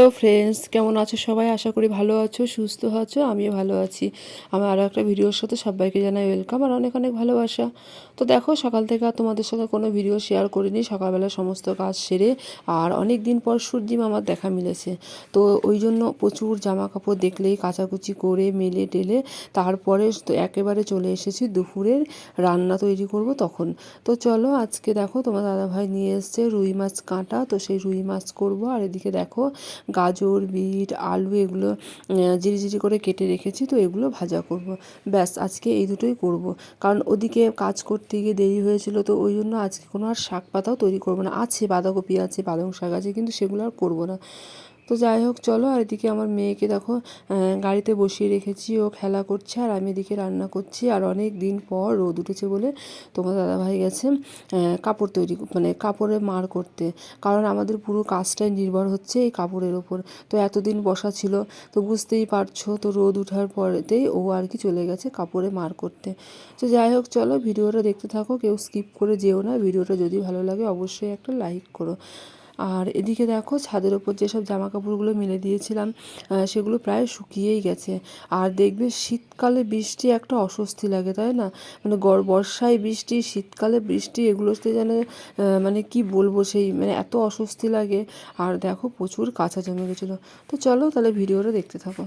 Hello friends, কেমন আছো সবাই? আশা করি ভালো আছো, সুস্থ আছো, আমিও ভালো আছি। আমি আরও একটা ভিডিওর সাথে সবাইকে জানাই ওয়েলকাম আর অনেক অনেক ভালোবাসা। তো দেখো, সকাল থেকে আর তোমাদের সাথে কোনো ভিডিও শেয়ার করিনি। সকালবেলা সমস্ত কাজ সেরে আর অনেক দিন পর সূর্যি মামার দেখা মিলেছে। তো ওই জন্য প্রচুর জামা কাপড় দেখলেই, কাচাকুচি করে, মেলে টেলে তারপরে তো একেবারে চলে এসেছি দুপুরের রান্না তৈরি করব তখন। তো চলো, আজকে দেখো তোমার দাদাভাই নিয়ে এসছে রুই মাছ কাঁটা। তো সেই রুই মাছ করব। আর এদিকে দেখো, গাজর, বিট, আলু এগুলো জিরি জিরি করে কেটে রেখেছি। তো এগুলো ভাজা করব। ব্যাস, আজকে এই দুটোই করব। কারণ ওদিকে কাজ করতে গিয়ে দেরি হয়েছিল, তো ওই জন্য আজকে কোনো আর শাক পাতাও তৈরি করব না। আছে বাঁধাকপি আছে পালং শাক আছে, কিন্তু সেগুলো আর করব না। তো যাই হোক, চলো আর এদিকে আমার মেয়েকে দেখো গাড়িতে বসিয়ে রেখেছি, ও খেলা করছে আর আমি এদিকে রান্না করছি। আর অনেক দিন পর রোদ উঠেছে বলে তোমার দাদাভাই গেছে কাপড় তৈরি মানে কাপড়ে মার করতে। কারণ আমাদের পুরো কাজটাই নির্ভর হচ্ছে এই কাপড়ের ওপর। তো এতদিন বসা ছিল, তো বুঝতেই পারছ, তো রোদ উঠার পরেতেই ও আর কি চলে গেছে কাপড়ে মার করতে। তো যাই হোক, চলো ভিডিওটা দেখতে থাকো, কেউ স্কিপ করে যেও না। ভিডিওটা যদি ভালো লাগে, অবশ্যই একটা লাইক করো। আর এদিকে দেখো ছাদের ওপর যেসব জামা কাপড়গুলো মেলে দিয়েছিলাম সেগুলো প্রায় শুকিয়েই গেছে। আর দেখবে শীতকালে বৃষ্টি একটা অস্বস্তি লাগে, তাই না? মানে গড় বর্ষায় বৃষ্টি, শীতকালে বৃষ্টি, এগুলোতে যেন মানে কি বলব সেই মানে এত অস্বস্তি লাগে। আর দেখো প্রচুর কাঁচা জমে গেছিল। তো চলো তাহলে ভিডিওটা দেখতে থাকো।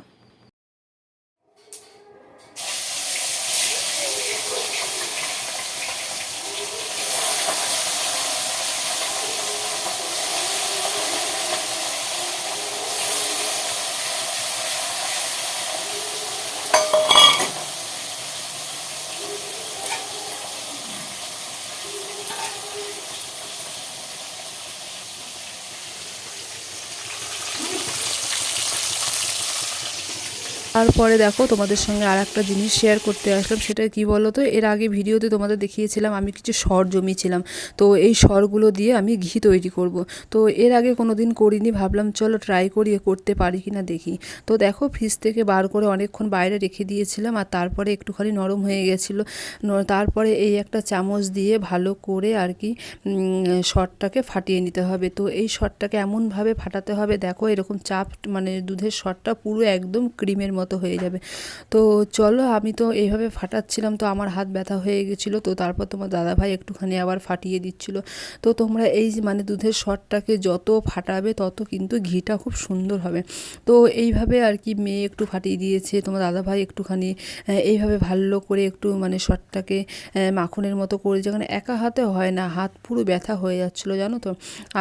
তারপরে দেখো তোমাদের সঙ্গে আর একটা জিনিস শেয়ার করতে আসলাম সেটা কি বলো তো এর আগে ভিডিওতে তোমাদের দেখিয়েছিলাম, আমি কিছু স্বর জমিয়েছিলাম। তো এই স্বরগুলো দিয়ে আমি ঘি তৈরি করব। তো এর আগে কোনো দিন করিনি, ভাবলাম চলো ট্রাই করি করতে পারি কি না দেখি। তো দেখো ফ্রিজ থেকে বার করে অনেকক্ষণ বাইরে রেখে দিয়েছিলাম, আর তারপরে একটুখানি নরম হয়ে গেছিল। তারপরে এই একটা চামচ দিয়ে ভালো করে আর কি শটটাকে ফাটিয়ে নিতে হবে। তো এই শটটাকে এমনভাবে ফাটাতে হবে, দেখো এরকম চাপ মানে দুধের শটটা পুরো একদম ক্রিমের মতো মতো হয়ে যাবে। তো চলো আমি তো এইভাবে ফাটাচ্ছিলাম, তো আমার হাত ব্যথা হয়ে গেছিল, তো তারপর তোমার দাদাভাই একটুখানি আবার ফাটিয়ে দিচ্ছিল। তো তোমরা এই মানে দুধের শটটাকে যত ফাটাবে তত কিন্তু ঘিটা খুব সুন্দর হবে। তো এইভাবে আর কি মেয়ে একটু ফাটিয়ে দিয়েছে, তোমার দাদাভাই একটুখানি এইভাবে ভালো করে একটু মানে শটটাকে মাখনের মতো করে যেখানে একা হাতে হয় না, হাত পুরো ব্যথা হয়ে যাচ্ছিল জানো তো।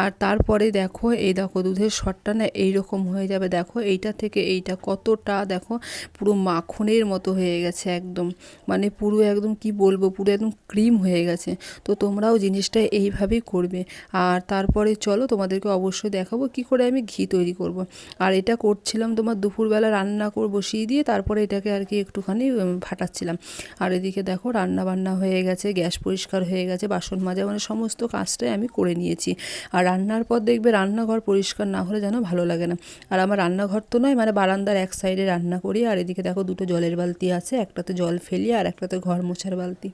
আর তারপরে দেখো, এই দেখো দুধের শটটা না এইরকম হয়ে যাবে, দেখো এইটা থেকে এইটা কতটা, দেখো দেখো, পুরো মাখনের মতো হয়ে গেছে একদম। মানে পুরো একদম কি বলব, পুরো একদম ক্রিম হয়ে গেছে। তো তোমরাও জিনিসটা এইভাবেই করবে। আর তারপরে চলো তোমাদেরকে অবশ্যই দেখাবো কি করে আমি ঘি তৈরি করব। আর এটা করছিলাম তোমার দুপুরবেলা রান্না করে, বসিয়ে দিয়ে তারপরে এটাকে আর কি একটুখানি ফাটাচ্ছিলাম। আর এদিকে দেখো রান্না বান্না হয়ে গেছে, গ্যাস পরিষ্কার হয়ে গেছে, বাসন মাজা মানে সমস্ত কাজটাই আমি করে নিয়েছি। আর রান্নার পর দেখবে রান্নাঘর পরিষ্কার না হলে যেন ভালো লাগে না। আর আমার রান্নাঘর তো নয় মানে বারান্দার এক সাইডে রান্না করি। আর এদিকে দেখো দুটো জলের বালতি আছে, একটাতে জল ফেলি আর একটাতে ঘর মোছার বালতি।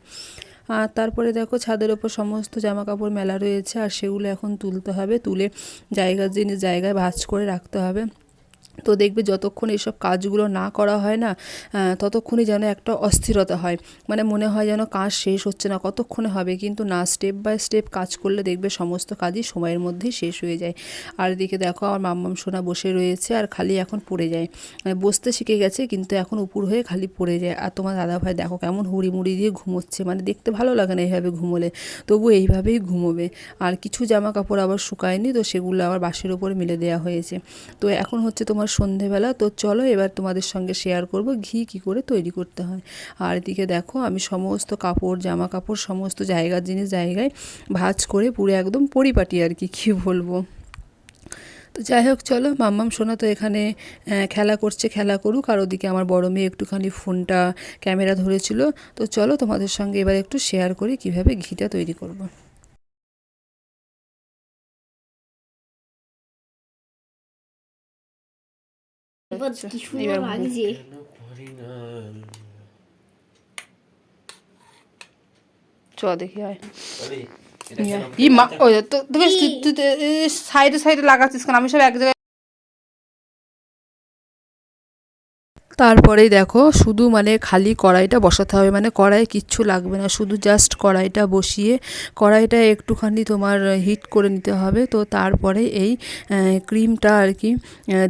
আর তারপরে দেখো ছাদের ওপর সমস্ত জামা কাপড় মেলা রয়েছে, আর সেগুলো এখন তুলতে হবে। তুলে জায়গার জিনিস জায়গায় ভাঁজ করে রাখতে হবে। তো দেখবে যতক্ষণ এইসব কাজগুলো না করা হয় না ততক্ষণই যেন একটা অস্থিরতা হয়। মানে মনে হয় যেন কাজ শেষ হচ্ছে না, কতক্ষণে হবে? কিন্তু না স্টেপ বাই স্টেপ কাজ করলে দেখবে সমস্ত কাজই সময়ের মধ্যেই শেষ হয়ে যায়। আর এদিকে দেখো, আমার মাম্মাম সোনা বসে রয়েছে আর খালি এখন পড়ে যায়। মানে বসতে শিখে গেছে, কিন্তু এখন উপর হয়ে খালি পড়ে যায়। আর তোমার দাদাভাই দেখো কেমন হুড়ি মুড়ি দিয়ে ঘুমোচ্ছে। মানে দেখতে ভালো লাগে না এইভাবে ঘুমোলে, তবু এইভাবেই ঘুমোবে। আর কিছু জামা কাপড় আবার শুকায়নি, তো সেগুলো আবার বাসের ওপরে মেলে দেওয়া হয়েছে। তো এখন হচ্ছে তোমার সন্ধেবেলা, তো চলো এবার তোমাদের সঙ্গে শেয়ার করব ঘি কি করে তৈরি করতে হয়। আর এদিকে দেখো, আমি সমস্ত কাপড়, জামা কাপড়, সমস্ত জায়গার জিনিস জায়গায় ভাজ করে পুরো একদম পরিপাটি আর কি, কী বলব। তো যাই হোক, চলো, মাম্মাম সোনা তো এখানে খেলা করছে, খেলা করুক। আর ওদিকে আমার বড় মেয়ে একটুখানি ফোনটা, ক্যামেরা ধরেছিল। তো চলো তোমাদের সঙ্গে এবার একটু শেয়ার করি কীভাবে ঘিটা তৈরি করব। এবার কি সুন্দর এবার লাগছে চ দেখি হয় ই মা ওই তো তোকে সাইডে সাইডে লাগাচ্ছিস কেন আমি সব এক জায়গায় তারপরেই দেখো শুধু মানে খালি কড়াইটা বসাতে হবে মানে কড়াই কিচ্ছু লাগবে না, শুধু জাস্ট কড়াইটা বসিয়ে, কড়াইটা একটুখানি তোমার হিট করে নিতে হবে, তো তারপরে এই ক্রিমটা আর কি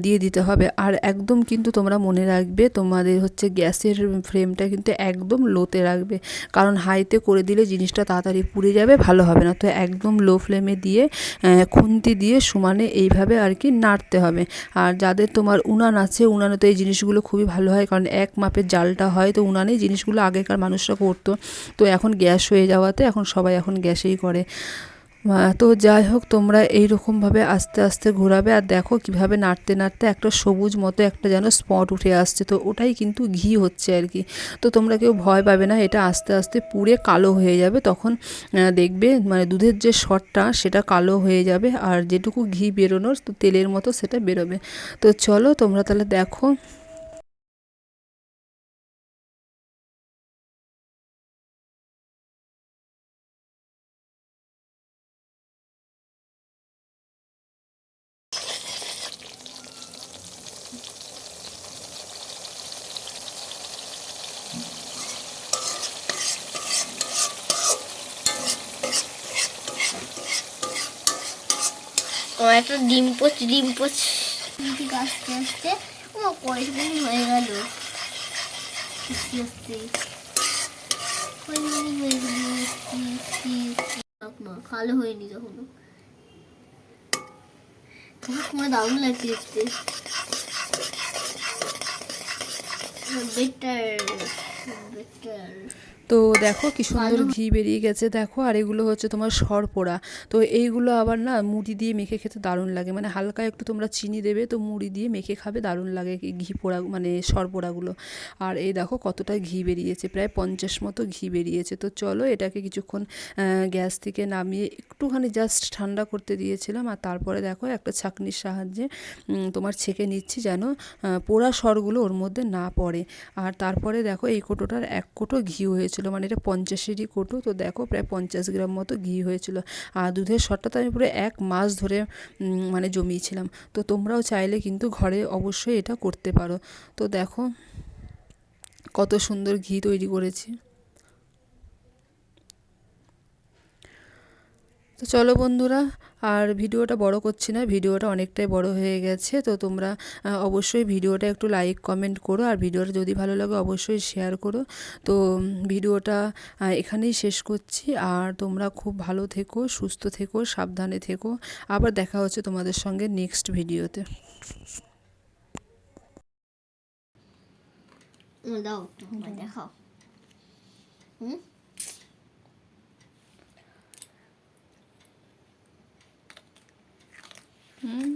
দিয়ে দিতে হবে। আর একদম কিন্তু তোমরা মনে রাখবে, তোমাদের হচ্ছে গ্যাসের ফ্লেমটা কিন্তু একদম লোতে রাখবে, কারণ হাইতে করে দিলে জিনিসটা তাড়াতাড়ি পুড়ে যাবে, ভালো হবে না। তো একদম লো ফ্লেমে দিয়ে খুন্তি দিয়ে সমানে এইভাবে আর কি নাড়তে হবে। আর যাদের তোমার উনান আছে উনানে তো এই জিনিসগুলো খুবই ভালো হয়, কারণ এক মাপের জালটা হয়, তো উনানেই জিনিসগুলো আগেকার মানুষরা করতো। তো এখন গ্যাস হয়ে যাওয়াতে এখন সবাই এখন গ্যাসেই করে। তো যাই হোক, তোমরা এই রকমভাবে আস্তে আস্তে ঘোরাবে আর দেখো কীভাবে নাড়তে নাড়তে একটা সবুজ মতো একটা যেন স্পট উঠে আসছে। তো ওটাই কিন্তু ঘি হচ্ছে আর কি। তো তোমরা কেউ ভয় পাবে না, এটা আস্তে আস্তে পুড়ে কালো হয়ে যাবে। তখন দেখবে মানে দুধের যে শটটা, সেটা কালো হয়ে যাবে আর যেটুকু ঘি বেরোনোর তো তেলের মতো সেটা বেরোবে। তো চলো তোমরা তাহলে দেখো। আমার একটা ডিম পোচ ডিম পোচ। আস্তে আস্তে। ও কয়েকদিন হয়ে গেল। আস্তে আস্তে। কয়েকদিন হয়ে গেল, আস্তে আস্তে আস্তে। মা, কালো হয়নি তখনও তখন তোমার দারুণ লাগছে দেখতে। বেটার বেটার তো দেখো কি সুন্দর ঘি বেরিয়ে গেছে দেখো আর এগুলো হচ্ছে তোমার সরপোড়া। তো এইগুলো আবার না মুড়ি দিয়ে মেখে খেতে দারুণ লাগে। মানে হালকা একটু তোমরা চিনি দেবে তো মুড়ি দিয়ে মেখে খাবে দারুণ লাগে ঘি পোড়া মানে সরপোড়াগুলো। আর এই দেখো কতটা ঘি বেরিয়েছে প্রায় পঞ্চাশ মতো ঘি বেরিয়েছে। তো চলো এটাকে কিছুক্ষণ গ্যাস থেকে নামিয়ে একটুখানি জাস্ট ঠান্ডা করতে দিয়েছিলাম। আর তারপরে দেখো একটা ছাঁকনির সাহায্যে তোমার ছেঁকে নিচ্ছি যেন পোড়া সরগুলো ওর মধ্যে না পড়ে। আর তারপরে দেখো এই কোটোটার এক কোটো ঘি হয়েছিল মানে এটা পঞ্চাশেরই কোটো। তো দেখো প্রায় পঞ্চাশ গ্রাম মতো ঘি হয়েছিল। আর দুধের শটটা তো আমি পুরো এক মাস ধরে মানে জমিয়েছিলাম। তো তোমরাও চাইলে কিন্তু ঘরে অবশ্যই এটা করতে পারো। তো দেখো কত সুন্দর ঘি তৈরি করেছি। তো চলো বন্ধুরা, আর ভিডিওটা বড় করছি না, ভিডিওটা অনেকটাই বড় হয়ে গেছে। তো তোমরা অবশ্যই ভিডিওটা একটু লাইক কমেন্ট করো, আর ভিডিওটা যদি ভালো লাগে অবশ্যই শেয়ার করো। তো ভিডিওটা এখানেই শেষ করছি। আর তোমরা খুব ভালো থেকো, সুস্থ থেকো, সাবধানে থেকো। আবার দেখা হচ্ছে তোমাদের সঙ্গে নেক্সট ভিডিওতে। দাও দেখাও। হুম? হুম